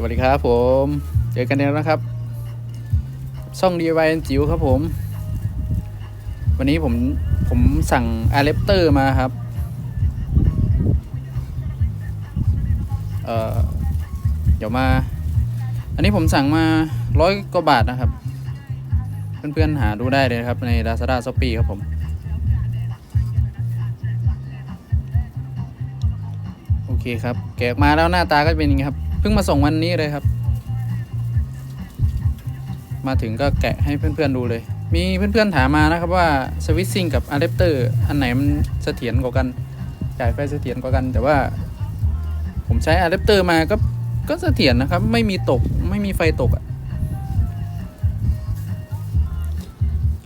สวัสดีครับผม เจอกันแล้วนะครับ ช่อง DIY จิ๋วครับผม วันนี้ผมผมสั่งอะแดปเตอร์มาครับ เอ่อ เดี๋ยวมา อันนี้ผมสั่งมาร้อยกว่าบาทนะครับ เพื่อนๆหาดูได้เลยครับใน Lazada Shopee ครับผมโอเคครับ แกะมาแล้วหน้าตาก็เป็นอย่างนี้ครับ พิ่งมาส่งวันนี้เลยครับ มาถึงก็แกะให้เพื่อนๆดูเลย มีเพื่อนๆถามมานะครับว่าสวิตซิ่งกับอะแดปเตอร์อันไหนมันเสถียรกว่ากันจ่ายไฟเสถียรกว่ากัน แต่ว่า ผมใช้อะแดปเตอร์มาก็ก็เสถียรนะครับ ไม่มีตกไม่มีไฟตกอะ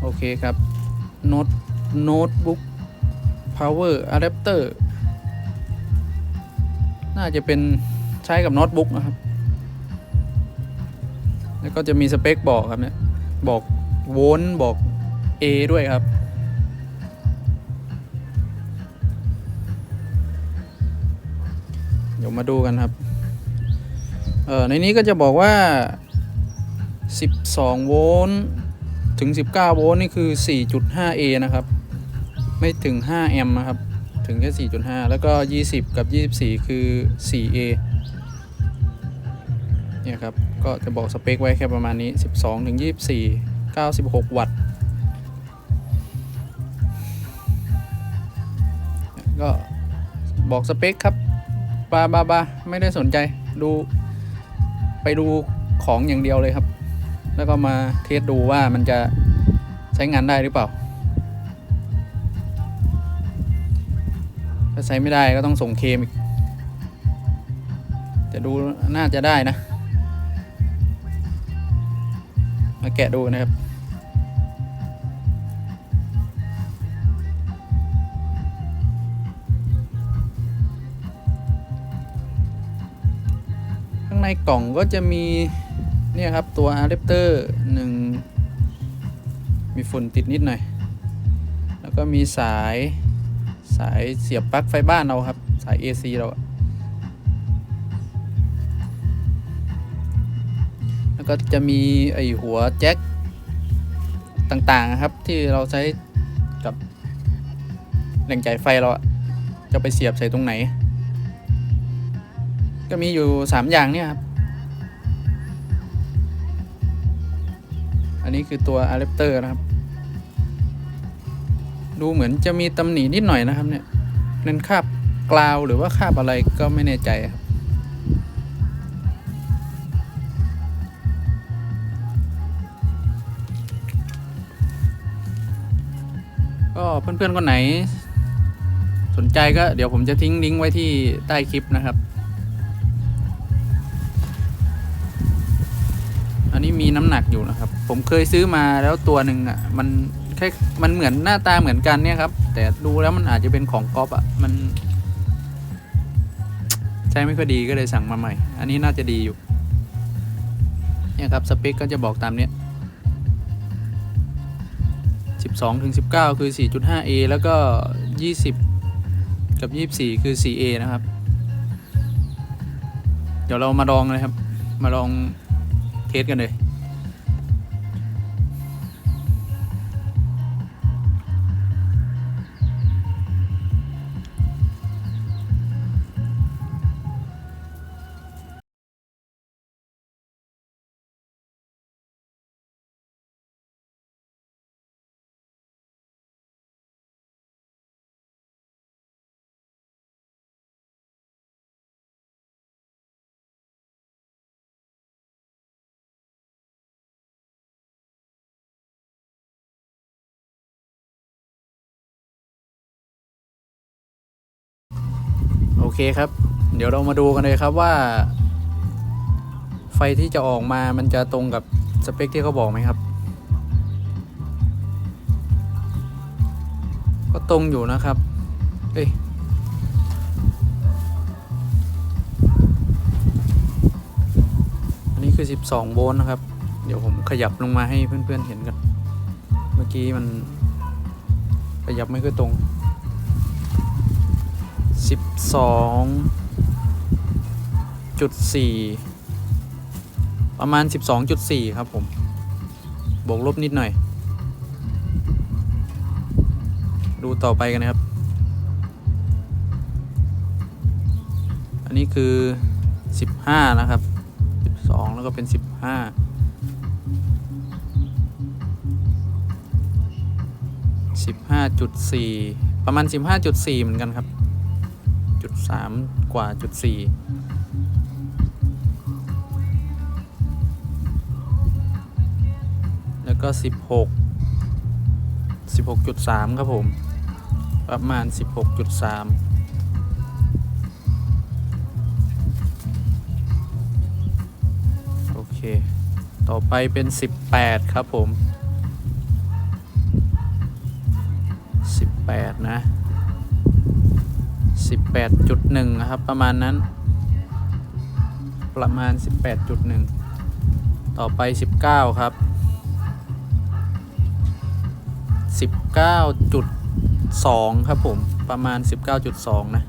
โอเคครับโน้ตโน้ตบุ๊กพาวเวอร์อะแดปเตอร์น่าจะเป็น ใช้กับโน้ตบุ๊กนะครับ แล้วก็จะมีสเปคบอกครับเนี่ยบอกโวลต์บอก A ด้วยครับ เดี๋ยวมาดูกันครับ เออในนี้ก็จะบอกว่า 12 โวลต์ถึง 19 โวลต์นี่คือ 4.5A นะครับ ไม่ถึง 5 แอมป์นะครับ ถึงแค่ 4.5 แล้วก็ 20 กับ 24 คือ 4A เนี่ยครับ ก็จะบอกสเปคไว้แค่ประมาณนี้ 12ถึง24 96 วัตต์ ก็บอกสเปคครับบาบาบาไม่ได้สนใจดูไปดูของอย่างเดียวเลยครับ แล้วก็มาเทสดูว่ามันจะใช้งานได้หรือเปล่า ถ้าใช้ไม่ได้ก็ต้องส่งเคมอีกแต่ดูน่าจะได้นะ มาแกะดูนะครับ ข้างในกล่องก็จะมี เนี่ยครับ ตัวอะแดปเตอร์หนึ่งมีฝุ่นติดนิดหน่อย แล้วก็มีสายสายเสียบปลั๊กไฟบ้านเราครับ สาย AC เราอะ แล้วก็จะมีไอหัวแจ็คต่างๆครับที่เราใช้กับแหล่งจ่ายไฟเราจะไปเสียบใส่ตรงไหน ก็มีอยู่ 3 อย่างเนี่ยครับ อันนี้คือตัวอะแดปเตอร์นะครับ ดูเหมือนจะมีตำหนินิดหน่อยนะครับเนี่ยนั่นคาบกลาวหรือว่าคาบอะไรก็ไม่แน่ใจครับ ก็เพื่อนๆคนไหน สนใจก็เดี๋ยวผมจะทิ้งลิงก์ไว้ที่ใต้คลิปนะครับ อันนี้มีน้ำหนักอยู่นะครับ ผมเคยซื้อมาแล้วตัวหนึ่งอะ มันแค่มันเหมือนหน้าตาเหมือนกันเนี่ยครับ แต่ดูแล้วมันอาจจะเป็นของก๊อปอะ มันใช้ไม่ค่อยดีก็เลยสั่งมาใหม่ อันนี้น่าจะดีอยู่ เนี่ยครับสเปคก็จะบอกตามเนี้ย 12ถึง19 คือ 4.5A แล้วก็ 20 กับ 24 คือ 4A นะครับ เดี๋ยวเรามาลองเลยครับ มาลองเทสกันเลย โอเคครับ เดี๋ยวเรามาดูกันเลยครับว่า ไฟที่จะออกมามันจะตรงกับสเปคที่เขาบอกไหมครับ ก็ตรงอยู่นะครับ เอ้ยอันนี้คือ 12 โวลต์นะครับ เดี๋ยวผมขยับลงมาให้เพื่อนๆเห็นกัน เมื่อกี้มันขยับไม่ค่อยตรง สิบสองจุดสี่ประมาณ 12.4 ครับผม บวกลบนิดหน่อย ดูต่อไปกันนะครับ อันนี้คือ 15 นะครับ 12 แล้วก็เป็น 15 15.4 ประมาณ 15.4 เหมือนกันครับ จุดสามกว่าจุดสี่แล้วก็สิบหกสิบหกจุดสามครับผม ประมาณสิบหกจุดสามโอเค ต่อไปเป็นสิบแปดครับผมสิบแปดนะ 18.1 นะครับ ประมาณนั้น ประมาณ 18.1 ต่อไป 19 ครับ 19.2 ครับผม ประมาณ 19.2 นะ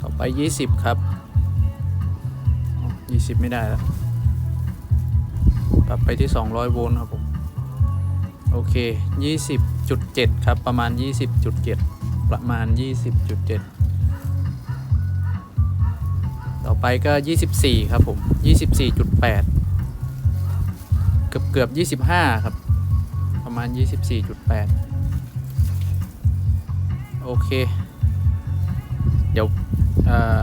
ต่อไป 20 ครับ 20 ไม่ได้แล้วปรับไปที่ 200 โวลต์ครับผม โอเค 20.7 ครับ ประมาณ 20.7 ประมาณ 20.7 ต่อไปก็ 24 ครับผม 24.8 เกือบเกือบ 25 ครับ ประมาณ 24.8 โอเค เดี๋ยวเอ่อ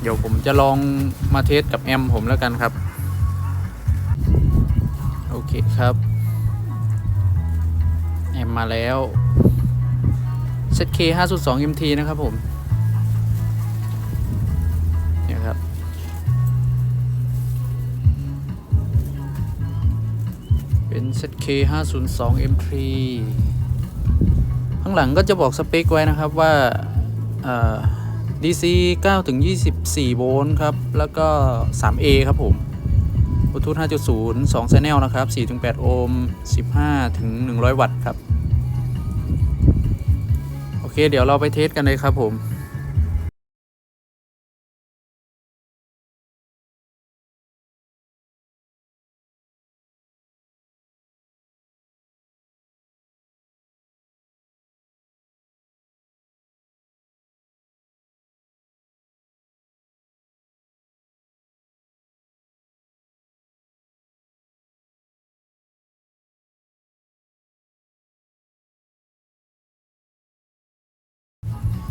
เดี๋ยวผมจะลองมาเทสกับแอมผมแล้วกันครับ เคครับแอมมาแล้ว ZK 5.2 MT นะครับผมเนี่ยครับ เป็น ZK 502 MT ข้างหลังก็จะบอกสเปคไว้นะครับว่าเอ่อ DC 9ถึง24 โวลต์ครับ แล้วก็ 3A ครับผม บลูทูธ5.0 2 channel นะครับ 4-8 โอห์ม 15ถึง100 วัตต์ครับ โอเค เดี๋ยวเราไปเทสกันเลยครับผม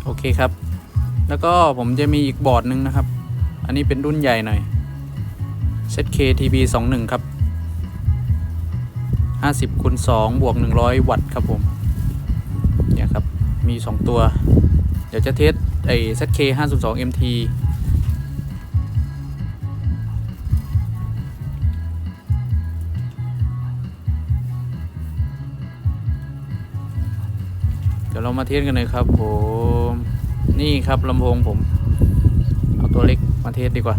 โอเคครับ แล้วก็ผมจะมีอีกบอร์ดหนึ่งนะครับ อันนี้เป็นรุ่นใหญ่หน่อย ZK TB 21 ครับ 50คูณ2บวก 100 วัตต์ครับผม เนี่ยครับ มี 2 ตัว เดี๋ยวจะเทสไอ้ ZK 502 MT เดี๋ยวเรามาเทสกันเลยครับผม นี่ครับลำโพงผม เอาตัวเล็กมาเทสดีกว่า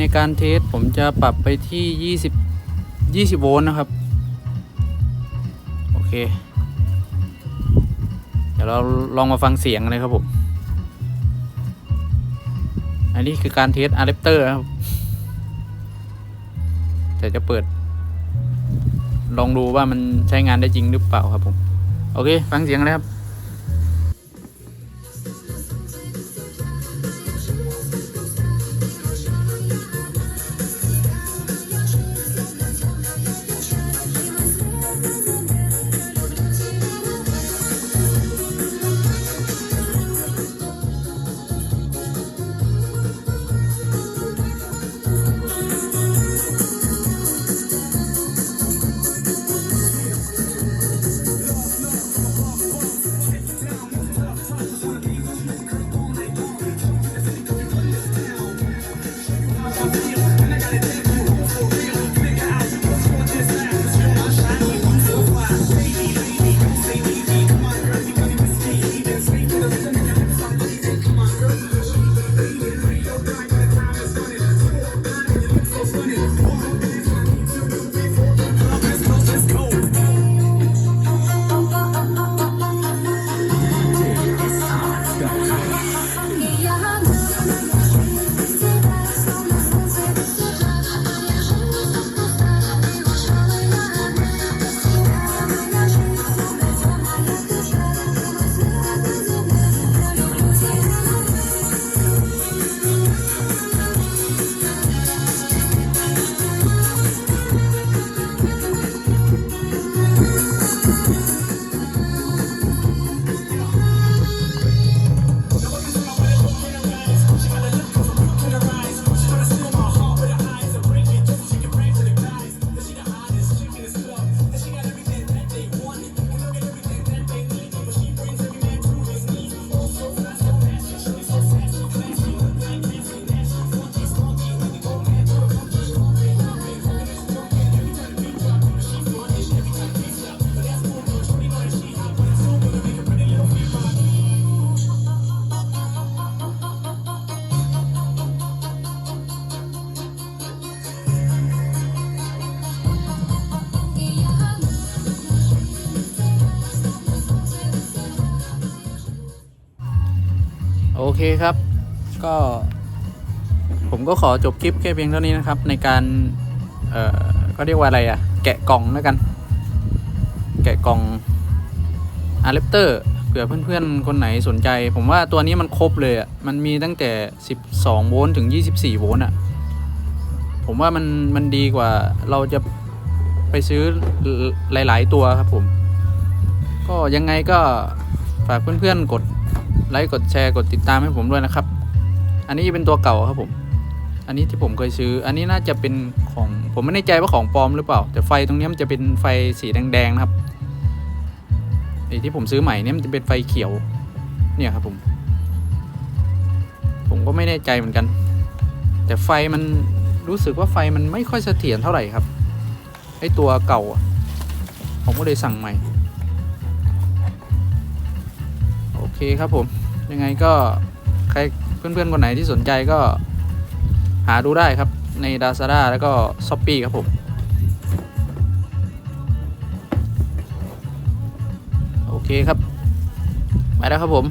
ในการเทสผมจะปรับไปที่ 20 20 โวลต์นะครับ โอเค เดี๋ยวเราลองมาฟังเสียงกันเลยครับผม อันนี้คือการเทสอะแดปเตอร์ครับ แต่จะเปิด ลองดูว่ามันใช้งานได้จริงหรือเปล่าครับผม โอเค ฟังเสียงเลยครับ เคครับ ก็ ผมก็ขอจบคลิปแค่เพียงเท่านี้นะครับ ในการ เอ่อก็เรียกว่าอะไรอะแกะกล่องแล้วกัน แกะกล่องอะแดปเตอร์เผื่อเพื่อนๆ คนไหนสนใจ ผมว่าตัวนี้มันครบเลยอะมันมีตั้งแต่ 12 โวลต์ถึง 24 โวลต์อะผมว่ามันมันดีกว่าเราจะไปซื้อหลาย ๆ ตัวครับผม ก็ยังไงก็ฝากเพื่อนๆ กด ไลค์กดแชร์กดติดตามให้ผมด้วยนะครับ อันนี้เป็นตัวเก่าครับผม อันนี้ที่ผมเคยซื้อ อันนี้น่าจะเป็นของผมไม่แน่ใจว่าของปลอมหรือเปล่า แต่ไฟตรงนี้มันจะเป็นไฟสีแดงๆนะครับไอ้ที่ผมซื้อใหม่เนี่ยมันจะเป็นไฟเขียว เนี่ยครับผม ผมก็ไม่แน่ใจเหมือนกัน แต่ไฟมันรู้สึกว่าไฟมันไม่ค่อยเสถียรเท่าไหร่ครับไอตัวเก่าผมก็เลยสั่งใหม่ โอเคครับผม ยังไงก็ใครเพื่อนๆคนไหนที่สนใจก็หาดูได้ครับใน Lazada แล้วก็ s h อ p e e ครับผม โอเคครับ ไปแล้วครับผม